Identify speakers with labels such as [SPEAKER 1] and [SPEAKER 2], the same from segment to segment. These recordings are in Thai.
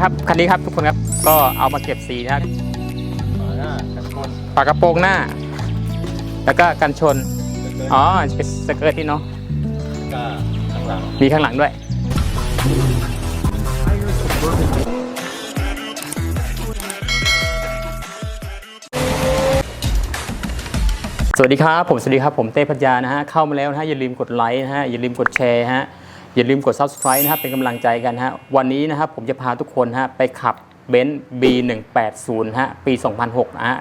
[SPEAKER 1] ครับคันนี้ครับทุกคนครับก็เอามาเก็บสีนะครับ
[SPEAKER 2] หน้ากันชน
[SPEAKER 1] ฝากระโปรงหน้า แล้วก็กันชน อ๋อเป็นสเกิร์ตที่เนาะ
[SPEAKER 2] ก็ข้างหลัง
[SPEAKER 1] มีข้างหลังด้วยสวัสดีครับผมสวัสดีครับผมเต้พัทยานะฮะเข้ามาแล้วนะฮะอย่าลืมกดไลค์นะฮะอย่าลืมกดแชร์ฮะ อย่าลืมกด subscribe นะครับเป็นกำลังใจกันฮะวันนี้นะครับผมจะพาทุกคนฮะไปขับเบนซ์ B180 ฮะปี 2006นะฮะ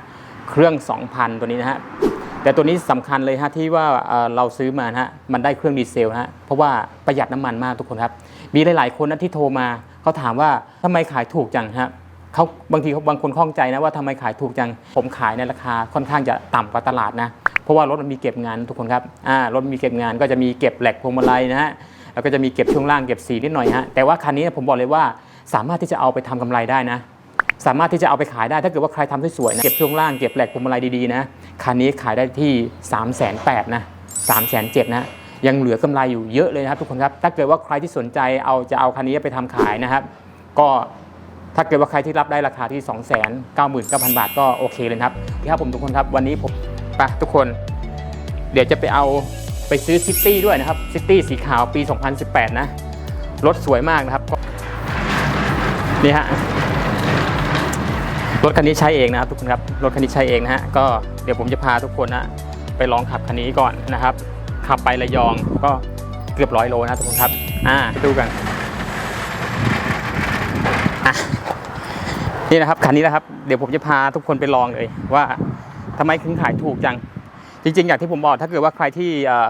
[SPEAKER 1] เครื่อง 2,000 ตัวนี้นะฮะแต่ตัวนี้สำคัญเลยฮะที่ว่าเราซื้อมานะฮะมันได้เครื่องดีเซลฮะเพราะว่าประหยัดน้ำมันมากทุกคนครับ มีหลาย ๆ คนนะที่โทรมาเขาถามว่าทำไมขายถูกจังฮะเขาบางทีเขาบางคนข้องใจนะว่าทำไมขายถูกจัง ผมขายในราคาค่อนข้างจะต่ำกว่าตลาดนะ เพราะว่ารถมันมีเก็บงานทุกคนครับอ่ารถมีเก็บงานก็จะมีเก็บแหลกพวงมาลัยนะฮะ แล้วก็จะมีเก็บช่วงล่างเก็บสีนิดหน่อยฮะแต่ว่าคันนี้ผมบอกเลยว่าสามารถที่จะเอาไปทำกำไรได้นะ สามารถที่จะเอาไปขายได้ถ้าเกิดว่าใครทำสวยๆนะเก็บช่วงล่างเก็บแหลกพวงมาลัยดีๆนะคันนี้ขายได้ที่ 3 8 0 0 0นะ3 7 0 0นะยังเหลือกำไรอยู่เยอะเลยนะครับทุกคนครับถ้าเกิดว่าใครที่สนใจเอาจะเอาคันนี้ไปทำขายนะครับ ก็ถ้าเกิดว่าใครที่รับได้ราคาที่ 2 9 9 0 0 0 บาทก็โอเคเลยครับครับผมทุกคนครับวันนี้ผมไปทุกคน เดี๋ยวจะไปเอา ไปซื้อซิตี้ด้วยนะครับซิตี้สีขาวปี 2018 นะ รถสวยมากนะครับ นี่ฮะ รถคันนี้ใช้เองนะครับทุกคนครับ รถคันนี้ใช้เองนะฮะ ก็เดี๋ยวผมจะพาทุกคนนะ ไปลองขับคันนี้ก่อนนะครับ ขับไประยองก็เกือบร้อยโลนะทุกคนครับ อ่าดูกันนี่นะครับคันนี้นะครับ เดี๋ยวผมจะพาทุกคนไปลองเลยว่าทำไมถึงขายถูกจัง จริงๆ อย่างที่ผมบอกถ้าเกิดว่าใครที่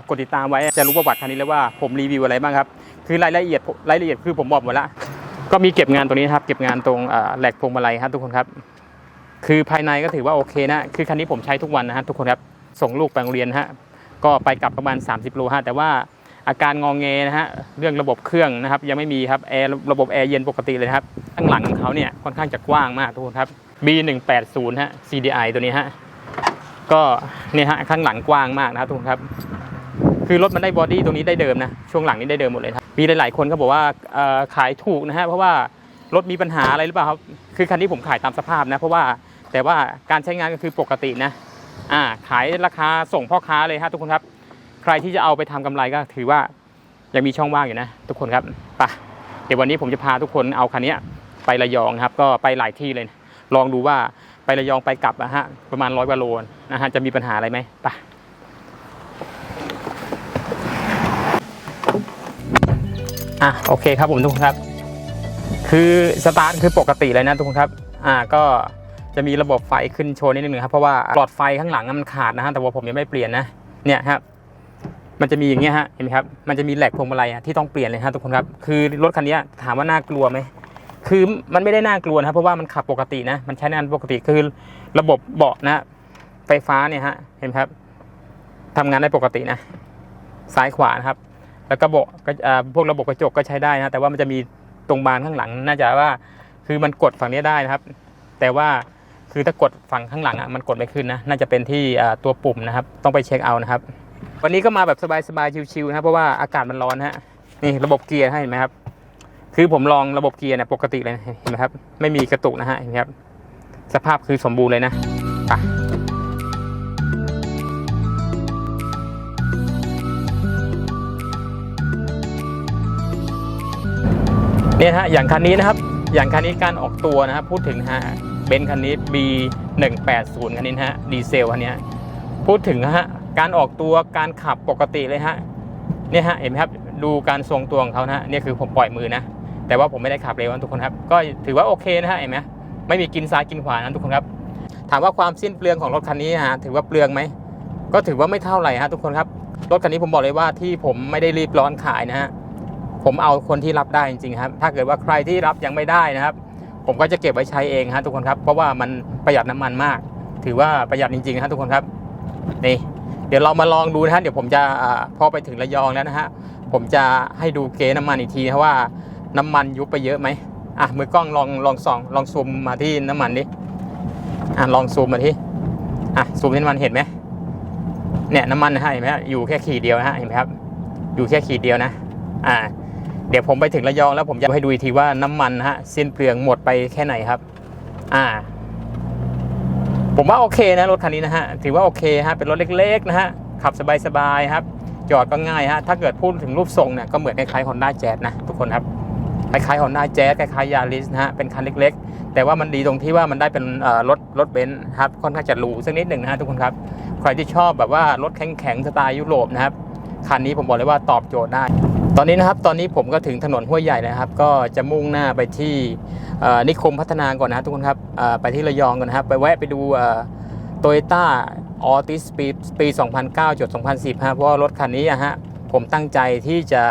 [SPEAKER 1] กดติดตามไว้จะรู้ประวัติคันนี้เลยว่าผมรีวิวอะไรบ้างครับ คือรายละเอียดรายละเอียดคือผมบอกหมดละก็มีเก็บงานตรงนี้ครับ เก็บงานตรงแหลกพวงมาลัยครับทุกคนครับ คือภายในก็ถือว่าโอเคนะ คือคันนี้ผมใช้ทุกวันนะฮะทุกคนครับ ส่งลูกไปโรงเรียนฮะ ก็ไปกลับประมาณ 30 โลฮะ แต่ว่าอาการงองเงนะฮะ เรื่องระบบเครื่องนะครับ ยังไม่มีครับ แอร์ระบบแอร์เย็นปกติเลยครับ ข้างหลังของเขาเนี่ยค่อนข้างจะกว้างมากทุกคนครับ B180 ฮะ CDI ตัวนี้ฮะ ก็เนี่ยฮะข้างหลังกว้างมากนะครับทุกคนครับ คือรถมันได้บอดี้ตรงนี้ได้เดิมนะช่วงหลังนี้ได้เดิมหมดเลยครับมีหลายๆคนก็บอกว่าขายถูกนะฮะเพราะว่ารถมีปัญหาอะไรหรือเปล่าครับคือคันนี้ผมขายตามสภาพนะ เพราะว่าแต่ว่าการใช้งานก็คือปกตินะอ่าขายราคาส่งพ่อค้าเลยฮะทุกคนครับ ใครที่จะเอาไปทำกำไรก็ถือว่ายังมีช่องว่างอยู่นะ ทุกคนครับไปะเดี๋ยววันนี้ผมจะพาทุกคนเอาคันเนี้ยไประยองครับ ก็ไปหลายที่เลยนะลองดูว่า ไประยองไปกลับนะฮะประมาณร้อยกว่าโลนะฮะจะมีปัญหาอะไรไหมไปะอะโอเคครับผมทุกคนครับ คือสตาร์ทคือปกติเลยนะทุกคนครับอ่าก็จะมีระบบไฟขึ้นโชว์นิดนึงครับเพราะว่าหลอดไฟข้างหลังมันขาดนะฮะแต่ว่าผมยังไม่เปลี่ยนนะเนี่ยครับมันจะมีอย่างเงี้ยฮะเห็นไหมครับมันจะมีแหลกพวงมาลัยที่ต้องเปลี่ยนเลยฮะทุกคนครับคือรถคันนี้ถามว่าน่ากลัวไหม คือมันไม่ได้น่ากลัวนะครับเพราะว่ามันขับปกตินะ มันใช้งานปกติคือระบบเบาะนะ ไฟฟ้าเนี่ยฮะเห็นไหมครับทำงานได้ปกตินะ ซ้ายขวานะครับ แล้วก็เบาะก็พวกระบบกระจกก็ใช้ได้นะ แต่ว่ามันจะมีตรงบานข้างหลัง น่าจะว่า คือมันกดฝั่งนี้ได้นะครับ แต่ว่าคือถ้ากดฝั่งข้างหลังอะมันกดไม่ขึ้นนะ น่าจะเป็นที่ตัวปุ่มนะครับ ต้องไปเช็คเอานะครับ วันนี้ก็มาแบบสบายๆชิวๆนะครับเพราะว่าอากาศมันร้อนฮะนี่ระบบเกียร์ให้เห็นไหมครับ คือผมลองระบบเกียร์เนี่ยปกติเลยเห็นไหมครับ ไม่มีกระตุกนะฮะเห็นไหมครับ สภาพคือสมบูรณ์เลยนะไปเนี่ยฮะอย่างคันนี้นะครับ อย่างคันนี้การออกตัวนะครับพูดถึงฮะเบนซ์คันนี้ B 1 8 0 คันนี้นะฮะดีเซลคันเนี้ยพูดถึงฮะการออกตัวการขับปกติเลยฮะเนี่ยฮะเห็นไหมครับดูการทรงตัวของเขานะฮะเนี่ยคือผมปล่อยมือนะ แต่ว่าผมไม่ได้ขับเร็วนะทุกคนครับ ก็ถือว่าโอเคนะฮะเห็นไหมไม่มีกินซ้ายกินขวานะทุกคนครับ ถามว่าความสิ้นเปลืองของรถคันนี้ฮะถือว่าเปลืองไหมก็ถือว่าไม่เท่าไหร่ฮะทุกคนครับ รถคันนี้ผมบอกเลยว่าที่ผมไม่ได้รีบร้อนขายนะฮะผมเอาคนที่รับได้จริงๆครับ ถ้าเกิดว่าใครที่รับยังไม่ได้นะครับ ผมก็จะเก็บไว้ใช้เองฮะทุกคนครับ เพราะว่ามันประหยัดน้ำมันมาก ถือว่าประหยัดจริงๆนะทุกคนครับนี่เดี๋ยวเรามาลองดูนะฮะเดี๋ยวผมจะอพอไปถึงระยองแล้วนะฮะผมจะให้ดูเกน้ำมันอีกทีนะว่า น้ำมันยุบไปเยอะไหมอะมือกล้องลองลองส่องลองซูมมาที่น้ำมันดิอะลองซูมมาที่อะซูมที่น้ำมันเห็นไหมเนี่ยน้ำมันนะฮะเห็นไหมฮะอยู่แค่ขีดเดียวฮะเห็นไหมครับ อยู่แค่ขีดเดียวนะอ่าเดี๋ยวผมไปถึงระยองแล้วผมจะให้ดูอีกทีว่าน้ำมันนะฮะสิ้นเปลืองหมดไปแค่ไหนครับ อ่า ผมว่าโอเคนะรถคันนี้นะฮะถือว่าโอเคฮะเป็นรถเล็กๆนะฮะขับสบายๆครับ จอดก็ง่ายฮะถ้าเกิดพูดถึงรูปทรงเนี่ยก็เหมือนคล้ายๆ Honda Jazz นะทุกคนครับ คล้ายๆ Honda Jazz คล้ายๆ Yaris นะฮะ เป็นคันเล็กๆ แต่ว่ามันดีตรงที่ว่ามันได้เป็นรถรถเบนซ์ครับ ค่อนข้างจะหรูสักนิดหนึ่งนะฮะทุกคนครับ ใครที่ชอบแบบว่ารถแข็งๆ สไตล์ยุโรปนะครับ คันนี้ผมบอกเลยว่าตอบโจทย์ได้ ตอนนี้นะครับ ตอนนี้ผมก็ถึงถนนห้วยใหญ่แล้วครับ ก็จะมุ่งหน้าไปที่นิคมพัฒนาก่อนนะทุกคนครับ ไปที่ระยองก่อนนะครับ ไปแวะไปดูโตโยต้าออติสปีปี 2009จด2010ฮะเพราะว่ารถคันนี้อะฮะผมตั้งใจที่จะ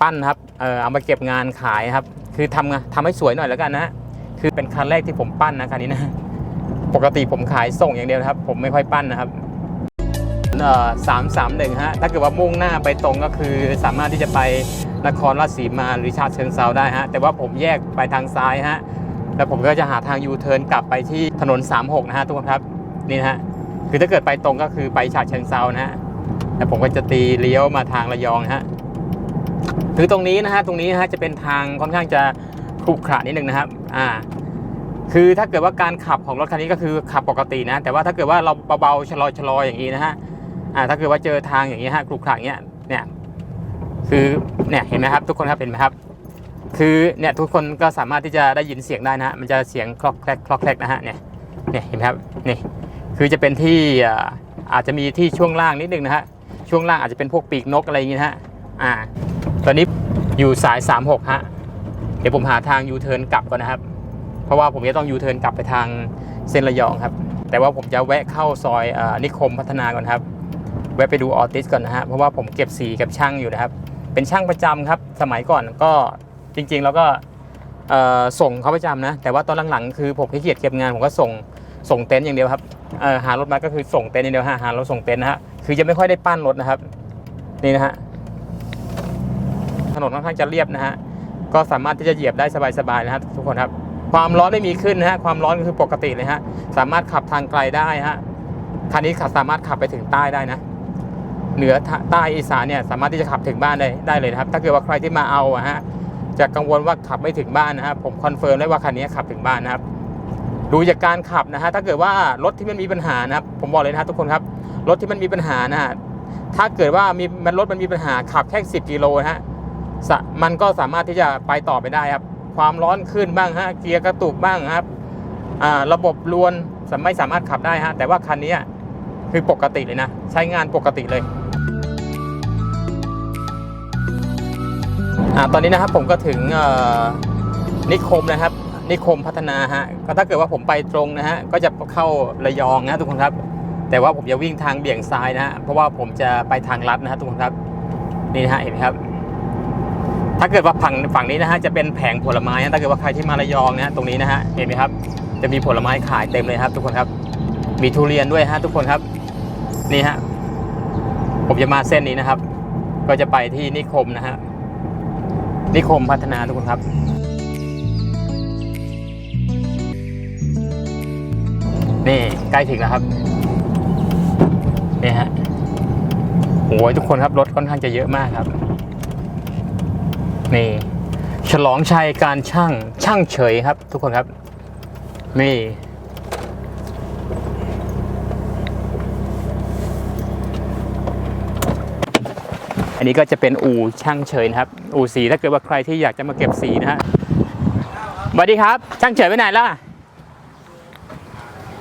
[SPEAKER 1] ปั้นครับ เอามาเก็บงานขายครับ คือทำงทำให้สวยหน่อยแล้วกันนะคือเป็นคันแรกที่ผมปั้นนะคันนี้นะ ปกติผมขายส่งอย่างเดียวครับ ผมไม่ค่อยปั้นนะครับสามสามหนึ่งฮะ ถ้าเกิดว่ามุ่งหน้าไปตรงก็คือสามารถที่จะไปนครราชสีมาหรือชาติเชิงเซาได้ฮะ แต่ว่าผมแยกไปทางซ้ายฮะ แล้วผมก็จะหาทางยูเทิร์นกลับไปที่ถนน 36 นะฮะทุกคนครับ นี่นะฮะ คือถ้าเกิดไปตรงก็คือไปฉะเชิงเซานะฮะ แล้วผมก็จะตีเลี้ยวมาทางระยองนะฮะ คือตรงนี้นะฮะตรงนี้นะฮะจะเป็นทางค่อนข้างจะขรุขระนิดนึงนะครับอ่าคือถ้าเกิดว่าการขับของรถคันนี้ก็คือขับปกตินะ แต่ว่าถ้าเกิดว่าเราเบาๆชะลอชะลออย่างนี้นะฮะอ่าถ้าเกิดว่าเจอทางอย่างนี้ฮะขรุขระอย่างเงี้ยเนี่ยคือเนี่ยเห็นไหมครับ ทุกคนครับเห็นไหมครับ คือเนี่ยทุกคนก็สามารถที่จะได้ยินเสียงได้นะฮะมันจะเสียงคลอกแคลกคลอกแคลกนะฮะเนี่ยเนี่ยเห็นไหมครับนี่คือจะเป็นที่อ่าอาจจะมีที่ช่วงล่างนิดนึงนะฮะช่วงล่างอาจจะเป็นพวกปีกนกอะไรอย่างงี้นะฮะอ่า ตอนนี้อยู่สาย 36 ฮะ เดี๋ยวผมหาทางยูเทิร์นกลับก่อนนะครับ เพราะว่าผมจะต้องยูเทิร์นกลับไปทางเส้นระยองครับ แต่ว่าผมจะแวะเข้าซอยอนิคมพัฒนาก่อนครับ แวะไปดูออติสก่อนนะฮะ เพราะว่าผมเก็บสีกับช่างอยู่นะครับ เป็นช่างประจำครับ สมัยก่อนก็จริง ๆ แล้วก็ส่งเขาประจำนะ แต่ว่าตอนหลังๆ คือผมขี้เกียจเก็บงานผมก็ส่งส่งเต็นท์อย่างเดียวครับหารถมาก็คือส่งเต็นท์อย่างเดียวฮะหารถส่งเต็นท์นะฮะ คือจะไม่ค่อยได้ปั้นรถนะครับ นี่นะฮะ นนค่อนข้างจะเรียบนะฮะก็สามารถที่จะเหยียบได้สบายๆนะฮะทุกคนครับความร้อนไม่มีขึ้นนะฮะความร้อนก็คือปกติเลยฮะสามารถขับทางไกลได้ฮะคันนี้ขับสามารถขับไปถึงใต้ได้นะ เหนือใต้อีสานเนี่ยสามารถที่จะขับถึงบ้านได้ได้เลยนะครับ ถ้าเกิดว่าใครที่มาเอาอะฮะจะกังวลว่าขับไม่ถึงบ้านนะครับผมคอนเฟิร์มได้ว่าคันนี้ขับถึงบ้านนะครับดูจากการขับนะฮะถ้าเกิดว่ารถที่มันมีปัญหานะครับ ผมบอกเลยนะทุกคนครับรถที่มันมีปัญหานะฮะถ้าเกิดว่ามีมันรถมันมีปัญหาขับแค่ 10 กิโลนะฮะ มันก็สามารถที่จะไปต่อไปได้ครับ ความร้อนขึ้นบ้างฮะเกียร์กระตุกบ้างครับระบบลวนไม่สามารถขับได้ฮะแต่ว่าคันนี้คือปกติเลยนะ ใช้งานปกติเลยอตอนนี้นะครับผมก็ถึงนิคมนะครับ นิคมพัฒนาฮะก็ถ้าเกิดว่าผมไปตรงนะฮะก็จะเข้าระยองนะทุกคนครับ แต่ว่าผมจะวิ่งทางเบี่ยงซ้ายนะฮะเพราะว่าผมจะไปทางลัดนะฮะทุกคนครับนี่นะฮะเห็นไหมครับ ถ้าเกิดว่าฝั่งฝั่งนี้นะฮะจะเป็นแผงผลไม้นะถ้าเกิดว่าใครที่มาระยองนะฮะตรงนี้นะฮะเห็นไหมครับ จะมีผลไม้ขายเต็มเลยครับ ทุกคนครับ มีทุเรียนด้วยฮะทุกคนครับนี่ฮะผมจะมาเส้นนี้นะครับ ก็จะไปที่นิคมนะฮะนิคมพัฒนาทุกคนครับ นี่ใกล้ถึงแล้วครับนี่ฮะโอ้ยทุกคนครับรถค่อนข้างจะเยอะมากครับ นี่ฉลองชัยการช่างช่างเฉยครับ ทุกคนครับ นี่อันนี้ก็จะเป็นอู่ช่างเฉยนะครับ อู่สีถ้าเกิดว่าใครที่อยากจะมาเก็บสีนะฮะสวัสดีครับ ช่างเฉยไปไหนล้วอะ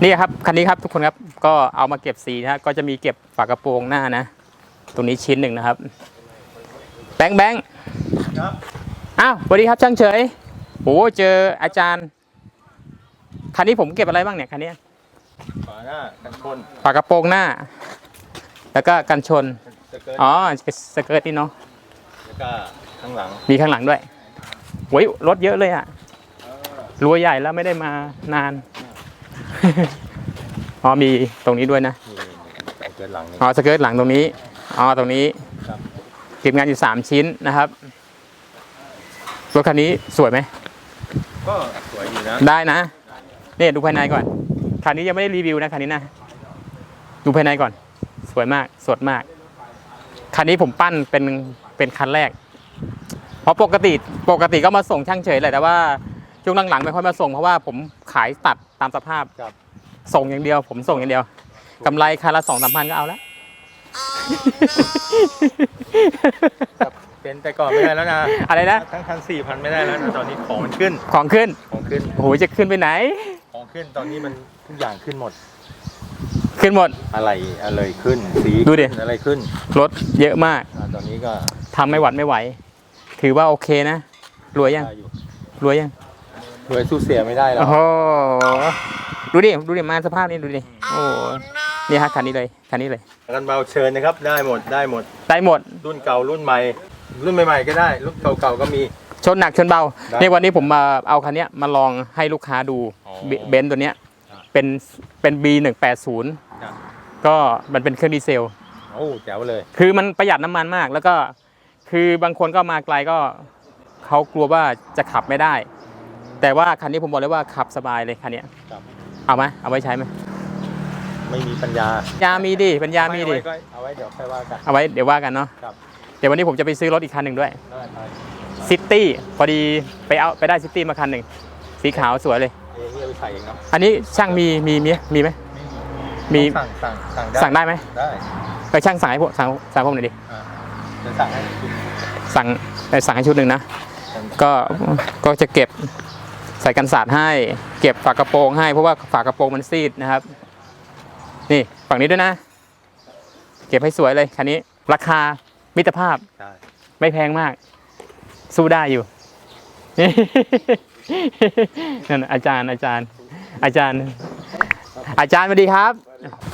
[SPEAKER 1] นี่ครับคันนี้ครับทุกคนครับก็เอามาเก็บสีนะฮะก็จะมีเก็บฝากระโปรงหน้านะ ตรงนี้ชิ้นหนึ่งนะครับ แบงค์แบง ค์
[SPEAKER 2] ครับ
[SPEAKER 1] อ้าวสวัสดีครับช่างเฉยโอ้เจออาจารย์คันนี้ผมเก็บอะไรบ้างเนี่ยคันนี้
[SPEAKER 2] ฝาหน้ากันชน
[SPEAKER 1] ฝากระโปรงหน้า แล้วก็กันชน
[SPEAKER 2] สเกิร์ต
[SPEAKER 1] อ๋อสเกิร์ตนี่เนาะ
[SPEAKER 2] แล้วก็ข้างหลัง
[SPEAKER 1] มีข้างหลังด้วยโว้ยรถเยอะเลยอะรัวใหญ่แล้วไม่ได้มานานอ๋อมีตรงนี้ด้วยนะ
[SPEAKER 2] นี่สเกิร์ตหลังนี่
[SPEAKER 1] อ๋อสเกิร์ตหลังตรงนี้อ๋อตรงนี้
[SPEAKER 2] ครับ
[SPEAKER 1] เก็บงานอยู่สามชิ้นนะครับ รถคันนี้สวยไหม
[SPEAKER 2] ก็สวยอยู่นะ
[SPEAKER 1] ได้นะเนี่ยดูภายในก่อน คันนี้ยังไม่ได้รีวิวนะคันนี้นะ ดูภายในก่อน สวยมาก สดมาก คันนี้ผมปั้นเป็นเป็นคันแรก เพราะปกติปกติก็มาส่งช่างเฉยแหละแต่ว่าช่วงหลังๆไม่ค่อยมาส่งเพราะว่าผมขายตัดตามสภาพ
[SPEAKER 2] ครับ
[SPEAKER 1] ส่งอย่างเดียว ผมส่งอย่างเดียว กำไรคันละสองสามพันก็เอาแล้ว
[SPEAKER 2] เป็นแต่ก่อนไม่ได้แล้วนะ
[SPEAKER 1] อะไรนะ
[SPEAKER 2] ทั้งคันสี่พันไม่ได้แล้วนะตอนนี้ของมันขึ้น
[SPEAKER 1] ของขึ้น
[SPEAKER 2] ของขึ้น
[SPEAKER 1] โอ้โหจะขึ้นไปไหน
[SPEAKER 2] ของขึ้นตอนนี้มันทุกอย่างขึ้นหมด
[SPEAKER 1] ขึ้นหมด
[SPEAKER 2] อะไรอะไรขึ้นสี
[SPEAKER 1] ดูดิ
[SPEAKER 2] ขึ้นอะไรขึ้น
[SPEAKER 1] รถเยอะมาก
[SPEAKER 2] อ่าตอนนี้ก็
[SPEAKER 1] ทำไม่หวัดไม่ไหว ถือว่าโอเคนะรวยยัง
[SPEAKER 2] ได้อยู่
[SPEAKER 1] รวยยัง
[SPEAKER 2] รวยสู้เสียไม่ได้หรอก
[SPEAKER 1] โอ้โหดูดิดูดิมาสภาพนี้ดูดิโอ้นี่ฮะคันนี้เลยคันนี้เลย
[SPEAKER 2] กันเบาเชิญนะครับ ได้หมดได้หมด
[SPEAKER 1] ได้หมด
[SPEAKER 2] รุ่นเก่ารุ่นใหม่ รุ่นใหม่ๆก็ได้รุ่นเก่าๆก็มี
[SPEAKER 1] ชนหนักชนเบา
[SPEAKER 2] ได้
[SPEAKER 1] ในวันนี้ผมมาเอาคันเนี้ยมาลองให้ลูกค้าดู
[SPEAKER 2] อ๋อ
[SPEAKER 1] เบเบนซ์ตัวเนี้ย
[SPEAKER 2] ครับ
[SPEAKER 1] เป็นเป็น B 1 8 0
[SPEAKER 2] ครับ
[SPEAKER 1] ก็มันเป็นเครื่องดีเซล
[SPEAKER 2] โอ้แจ๋วเลย
[SPEAKER 1] คือมันประหยัดน้ำมันมาก แล้วก็คือบางคนก็มาไกลก็เขากลัวว่าจะขับไม่ได้ แต่ว่าคันนี้ผมบอกเลยว่าขับสบายเลยคันเนี้ย
[SPEAKER 2] ครับ
[SPEAKER 1] เอาไหมเอาไว้ใช้ไหม
[SPEAKER 2] ไม่มีปัญญา
[SPEAKER 1] ปัญญามีดิปัญญามีดิ
[SPEAKER 2] เอไว้ก็เอาไว้เดี๋ยวค่อยว่ากัน
[SPEAKER 1] เอาไว้เดี๋ยวว่ากันเนาะ
[SPEAKER 2] ครับ
[SPEAKER 1] เดี๋ยววันนี้ผมจะไปซื้อรถอีกคันหนึ่งด้วย
[SPEAKER 2] ได้ได้
[SPEAKER 1] ซิตี้พอดีไปเอาไปได้ซิตี้มาคันหนึ่งสีขาวสวยเลย
[SPEAKER 2] เอ้ยเอาไปใส่เองเนาะ
[SPEAKER 1] อันนี้ช่างมีมีมีมีไหมมี
[SPEAKER 2] สั่งสั่งสั่งได้
[SPEAKER 1] สั่งได้ไหม
[SPEAKER 2] ได้
[SPEAKER 1] ไปช่างสั่งให้ผมสั่งสั่งผมหน่อยดิ
[SPEAKER 2] อ่าจะสั่งให้คุณ
[SPEAKER 1] สั่งไปสั่งให้ชุดหนึ่งนะก็ก็จะเก็บใส่กันสาดให้ เก็บฝากระโปรงให้เพราะว่าฝากระโปรงมันซีดนะครับ นี่ฝั่งนี้ด้วยนะ เก็บให้สวยเลยคันนี้ ราคา มิตรภาพ
[SPEAKER 2] ได้
[SPEAKER 1] ไม่แพงมาก สู้ได้อยู่ นั่นอาจารย์อาจารย์ อาจารย์ อาจารย์สวัสดีครับ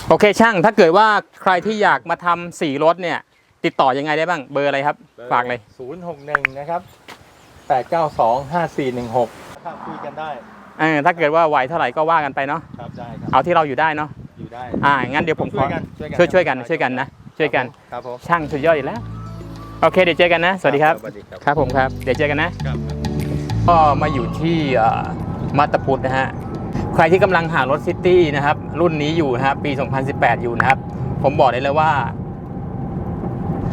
[SPEAKER 1] โอเคช่าง ถ้าเกิดว่าใครที่อยากมาทำสีรถเนี่ย ติดต่อยังไงได้บ้าง เบอร์อะไรครับ ฝากเลย
[SPEAKER 2] ศูนย์หกหนึ่งนะครับแปดเก้าสองห้าสี่หนึ่งหกถ้าคุยกันได้
[SPEAKER 1] เออถ้าเกิดว่าไหวเท่าไหร่ก็ว่ากันไปเนาะ
[SPEAKER 2] ครับได้ครับ
[SPEAKER 1] เอาที่เราอยู่ได้เนาะ
[SPEAKER 2] อยู่ได้
[SPEAKER 1] อ่า งั้นเดี๋ยวผมข
[SPEAKER 2] ช่
[SPEAKER 1] อ
[SPEAKER 2] วยกัน
[SPEAKER 1] ช่วยช่วยกันช่วยกันนะ ช่วยกัน
[SPEAKER 2] ครับผม
[SPEAKER 1] ช่างสุดยอดอยู่แล้ว โอเค เดี๋ยวเจอกันนะ สวัสดีครับ
[SPEAKER 2] สวัสดีครับ
[SPEAKER 1] ครับผมครับ เดี๋ยวเจอกันนะ
[SPEAKER 2] ครับ
[SPEAKER 1] ก็มาอยู่ที่เอ่อมาตาพุทธนะฮะ ใครที่กำลังหารถซิตี้นะครับ รุ่นนี้อยู่นะครับ ปี 2018 อยู่นะครับ ผมบอกได้เลยว่า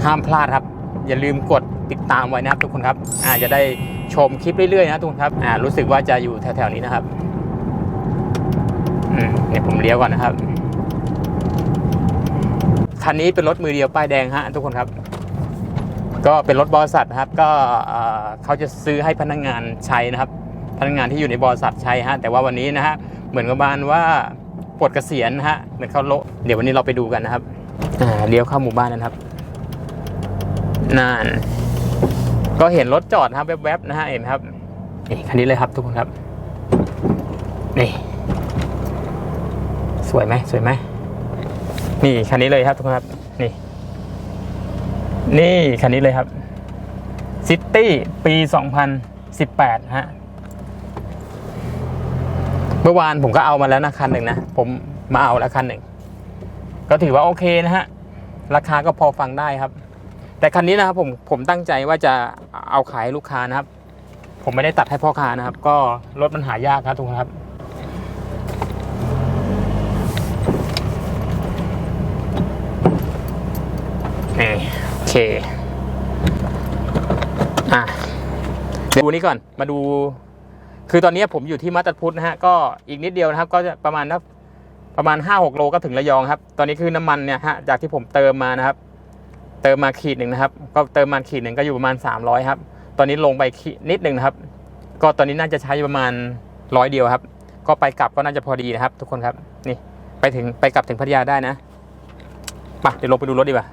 [SPEAKER 1] ห้ามพลาดครับ อย่าลืมกดติดตามไว้นะครับ ทุกคนครับ อาจจะได้ชมคลิปเรื่อยๆนะทุกคนครับ อ่า รู้สึกว่าจะอยู่แถวๆนี้นะครับ อืม เนี่ยผมเลี้ยวก่อนนะครับ คันนี้เป็นรถมือเดียวป้ายแดงฮะทุกคนครับ ก็เป็นรถบริษัทนะครับ ก็เขาจะซื้อให้พนักงานใช้นะครับ พนักงานที่อยู่ในบริษัทใช้ฮะแต่ว่าวันนี้นะฮะเหมือนกับบ้านว่าปลดเกษียณนะฮะเหมือนเขาโละเดี๋ยววันนี้เราไปดูกันนะครับเลี้ยวเข้าหมู่บ้านนะครับนั่นก็เห็นรถจอดนะครับแวบๆนะฮะเห็นครับนี่คันนี้เลยครับทุกคนครับ นี่ สวยไหมสวยไหม นี่คันนี้เลยครับทุกคนครับ นี่ นี่คันนี้เลยครับซิตี้ปี 2018 ฮะ เมื่อวานผมก็เอามาแล้วนะคันหนึ่งนะ ผมมาเอาแล้วคันหนึ่ง ก็ถือว่าโอเคนะฮะ ราคาก็พอฟังได้ครับ แต่คันนี้นะครับผมผมตั้งใจว่าจะเอาขายลูกค้านะครับ ผมไม่ได้ตัดให้พ่อค้านะครับ ก็รถมันหายากครับทุกคนครับ นี่โอเค อะเดี๋ยวดูนี้ก่อน มาดู คือตอนนี้ผมอยู่ที่มัตตพุทธนะฮะ ก็อีกนิดเดียวนะครับ ก็จะประมาณนักประมาณ5-6โลก็ถึงระยองครับ ตอนนี้คือน้ำมันเนี่ยฮะ จากที่ผมเติมมานะครับ เติมมาขีดหนึ่งนะครับ ก็เติมมาขีดหนึ่งก็อยู่ประมาณ300ครับ ตอนนี้ลงไปขีดนิดหนึ่งนะครับ ก็ตอนนี้น่าจะใช้ประมาณร้อยเดียวครับ ก็ไปกลับก็น่าจะพอดีนะครับ ทุกคนครับ นี่ ไปถึงไปกลับถึงพัทยาได้นะมาเดี๋ยวลงไปดูรถดีกว่า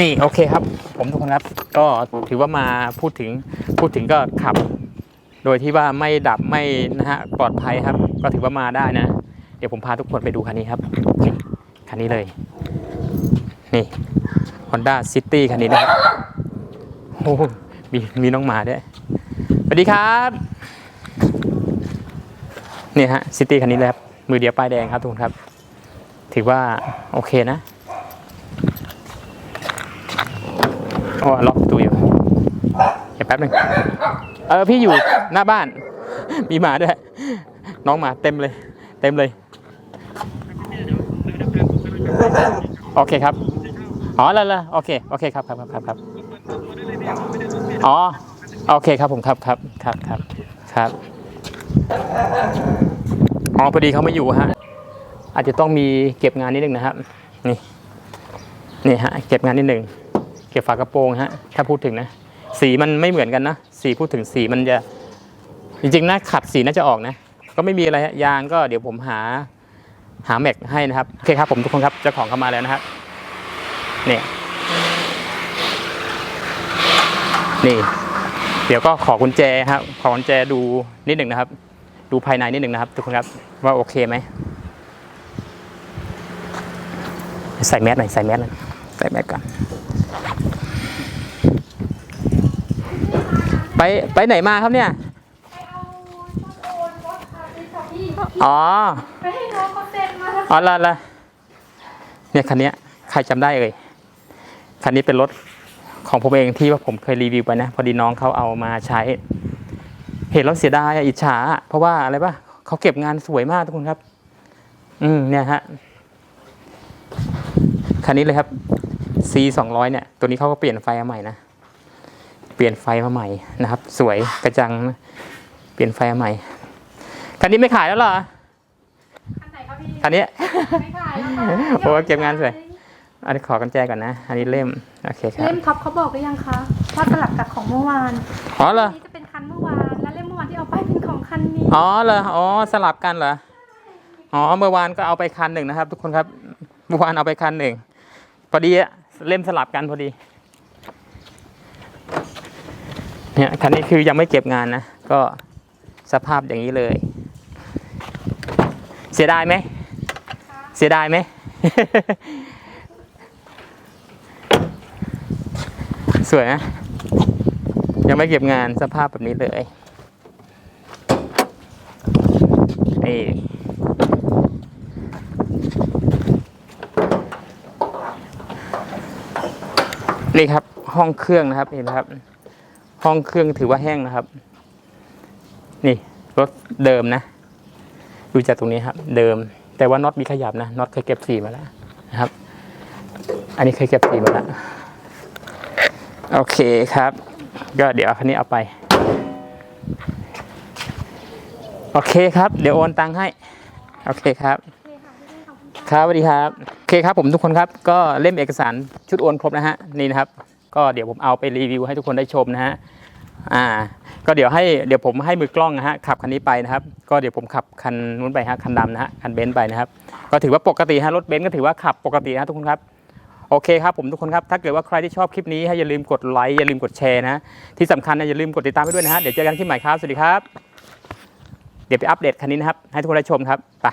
[SPEAKER 1] นี่โอเคครับ ผมทุกคนครับ ก็ถือว่ามาพูดถึงพูดถึงก็ขับ โดยที่ว่าไม่ดับไม่นะฮะปลอดภัยครับ ก็ถือว่ามาได้นะ เดี๋ยวผมพาทุกคนไปดูคันนี้ครับนี่คันนี้เลย นี่ Honda City คันนี้นะครับโอ้โหมีมีน้องหมาด้วยสวัสดีครับนี่ฮะซิตี้คันนี้เลยครับมือเดียวป้ายแดงครับทุกคนครับ ถือว่าโอเคนะ โอ้ล็อกประตูอยู่เดี๋ยวแป๊บหนึ่งเออพี่อยู่หน้าบ้าน มีหมาด้วย น้องหมาเต็มเลย เต็มเลย โอเคครับ อ๋อแล้วล้วโอเค โอเคครับครับครับครับครับอ๋อ โอเคครับผมครับครับครับครับครับ อ๋อพอดีเขาไม่อยู่ฮะ อาจจะต้องมีเก็บงานนิดนึงนะครับ นี่ นี่ฮะ เก็บงานนิดหนึ่ง ก็บฝากระโปรงฮะถ้าพูดถึงนะ สีมันไม่เหมือนกันนะ สีพูดถึงสีมันจะจริงๆนะขัดสีน่าจะออกนะ ก็ไม่มีอะไรฮะยางก็เดี๋ยวผมหาหาแม็กให้นะครับโอเคครับผมทุกคนครับเจ้าของเข้ามาแล้วนะครับนี่นี่ เดี๋ยวก็ขอกุญแจครับ ขอกุญแจดูนิดหนึ่งนะครับ ดูภายในนิดหนึ่งนะครับ ทุกคนครับว่าโอเคไหมใส่แมสหน่อยใส่แมสหน่อยใส่แมสก่อน ไปไปไหนมาครับเนี่ย
[SPEAKER 3] ไปเอาต้นโอนรถค่ะที่ค่ะพี่
[SPEAKER 1] อ๋อ
[SPEAKER 3] ไปให้น้องเขาเซ็นมาแล้ว
[SPEAKER 1] อ๋อละละเนี่ยคันเนี้ยใครจำได้เอ่ย คันนี้เป็นรถของผมเองที่ว่าผมเคยรีวิวไปนะ พอดีน้องเขาเอามาใช้ เห็นแล้วเสียดายอะอิจฉาอะเพราะว่าอะไรปะเขาเก็บงานสวยมากทุกคนครับ อืมเนี่ยฮะ คันนี้เลยครับ C สองร้อยเนี่ย ตัวนี้เขาก็เปลี่ยนไฟมาใหม่นะ เปลี่ยนไฟมาใหม่นะครับ สวยกระจังนะเปลี่ยนไฟมาใหม่ คันนี้ไม่ขายแล้วเหรอ
[SPEAKER 3] คันไหนครับพี่
[SPEAKER 1] คันนี้
[SPEAKER 3] ไม่ขายแล้วค่ะ
[SPEAKER 1] โอ้เก็บงานสวย อันนี้ขอกันแจก่อนนะ อันนี้เล่ม โอเคครับ
[SPEAKER 3] เล่มท็อปเขาบอกหรือยังคะว่าสลับกับของเมื่อวาน
[SPEAKER 1] อ๋อเหรอ
[SPEAKER 3] นนี้จะเป็นคันเมื่อวาน และเล่มเมื่อวานที่เอาไปเป็นของคันนี้
[SPEAKER 1] อ๋อเหรอ อ๋อสลับกันเหรอ อ๋อเมื่อวานก็เอาไปคันหนึ่งนะครับ ทุกคนครับ เมื่อวานเอาไปคันหนึ่งพอดีอะเล่มสลับกันพอดี เนี่ยคันนี้คือยังไม่เก็บงานนะ ก็สภาพอย่างนี้เลย เสียดายไหม เสียดายไหม สวยนะ ยังไม่เก็บงานสภาพแบบนี้เลยนี่นี่ครับห้องเครื่องนะครับเห็นไหมครับ ห้องเครื่องถือว่าแห้งนะครับ นี่รถเดิมนะ ดูจากตรงนี้ครับ เดิม แต่ว่าน็อตมีขยับนะน็อตเคยเก็บสีมาแล้วนะครับ อันนี้เคยเก็บสีมาแล้วโอเคครับ ก็เดี๋ยวคันนี้เอาไป โอเคครับ เดี๋ยวโอนตังค์ให้ โอเคครับ
[SPEAKER 3] โอเคค่ะพี่เล่ขอบคุณค่ะ
[SPEAKER 1] ครับสวัสดีครับ โอเคครับผมทุกคนครับ ก็เล่มเอกสารชุดโอนครบนะฮะ นี่นะครับ ก็เดี๋ยวผมเอาไปรีวิวให้ทุกคนได้ชมนะฮะอ่าก็เดี๋ยวให้เดี๋ยวผมให้มือกล้องนะฮะขับคันนี้ไปนะครับ ก็เดี๋ยวผมขับคันนู้นไปฮะคันดำนะฮะคันเบนซ์ไปนะครับ ก็ถือว่าปกติฮะรถเบนซ์ก็ถือว่าขับปกตินะทุกคนครับโอเคครับผมทุกคนครับถ้าเกิดว่าใครที่ชอบคลิปนี้ให้อย่าลืมกดไลค์อย่าลืมกดแชร์นะที่สำคัญนะอย่าลืมกดติดตามไปด้วยนะฮะเดี๋ยวเจอกันคลิปใหม่ครับสวัสดีครับ เดี๋ยวไปอัปเดตคันนี้นะครับให้ทุกคนได้ชมครับไป